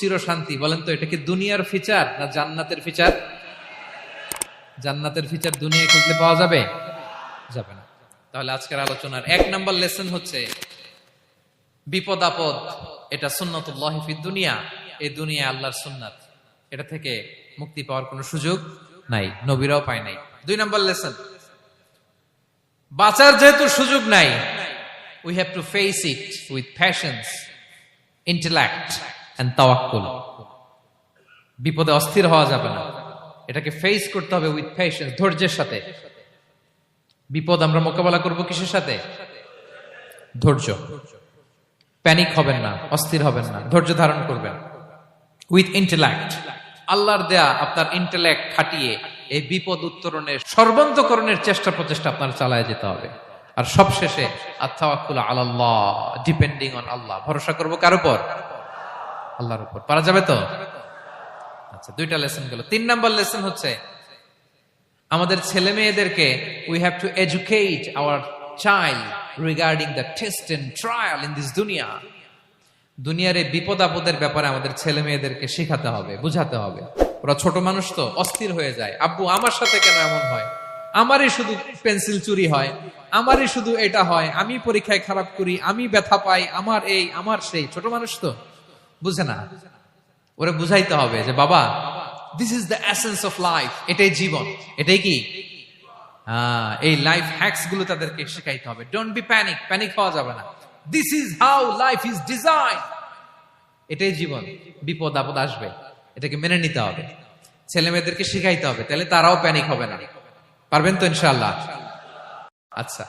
চিরশান্তি বলেন তো, এটা কি দুনিয়ার ফিচার না জান্নাতের ফিচার? জান্নাতের ফিচার দুনিয়ায় খুঁজলে পাওয়া যাবে? যাবে না। তাহলে আজকের আলোচনার এক নম্বর লেসন হচ্ছে, বিপদ আপদ, এটা সুন্নতুল্লাহ দুনিয়া, এই দুনিয়া আল্লাহর সুন্নাত। এটা থেকে মুক্তি পাওয়ার কোনো সুযোগ নাই, নবীরাও পায় নাই। দুই নম্বর লেসন, বাঁচার যেহেতু সুযোগ নাই we have to face it with passions intellect তাওয়াক্কুল বিপদে অস্থির হওয়া যাবে না। এটাকে ফেস করতে হবে উইথ পেশেন্স ধৈর্যের সাথে। বিপদ আমরা মোকাবেলা করব কিসের সাথে? ধৈর্য। প্যানিক হবেন না, অস্থির হবেন না, ধৈর্য ধারণ করবেন। উইথ ইন্টেলেক্ট আল্লাহর দেয়া আপনার ইন্টেলেক্ট খাটিয়ে এই বিপদ উত্তরণের সর্বান্তকরণের চেষ্টা প্রচেষ্টা আপনার চালায় যেতে হবে। আর সবশেষে আত্মাওয়াক্কুল আল্লাহ ডিপেন্ডিং অন আল্লাহ। ভরসা করব কার উপর? আল্লাহর উপর। পারা যাবে তো? আচ্ছা দুইটা লেসন গেল। তিন নাম্বার লেসন হচ্ছে, আমাদের ছেলে মেয়েদেরকে we have to educate our child regarding the test and trial in this দুনিয়া দুনিয়ার এই বিপদ আপদের ব্যাপারে আমাদের ছেলে মেয়েদেরকে শেখাতে হবে, বুঝাতে হবে। ওরা ছোট মানুষ তো, অস্থির হয়ে যায়। আব্বু, আমার সাথে কেন এমন হয়? আমারই শুধু পেন্সিল চুরি হয়, আমারই শুধু এটা হয়। আমি পরীক্ষায় খারাপ করি, আমি ব্যথা পাই, আমার এই, আমার সেই। ছোট মানুষ তো? বুঝে না। ওরা বুঝাইতে হবে যে, বাবা this is the essence of life এটাই জীবন। এটাই কি? এই লাইফ হ্যাকসগুলো তাদেরকে শেখাইতে হবে। ডোন্ট বি প্যানিক প্যানিক যাবে না। This is how life is design এটাই জীবন, বিপদ, আপদ আসবে। এটাকে মেনে নিতে হবে। ছেলে মেয়েদেরকে শিখাইতে হবে, তাহলে তারাও প্যানিক হবে না। পারবেন তো ইনশাল্লাহ আচ্ছা।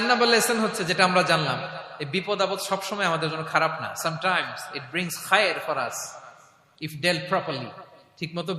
নাম্বার লেসন হচ্ছে যেটা আমরা জানলাম। এই বিপদ আপদ সবসময় আমাদের জন্য খারাপ না। Sometimes it brings higher for us if dealt properly ঠিক মতো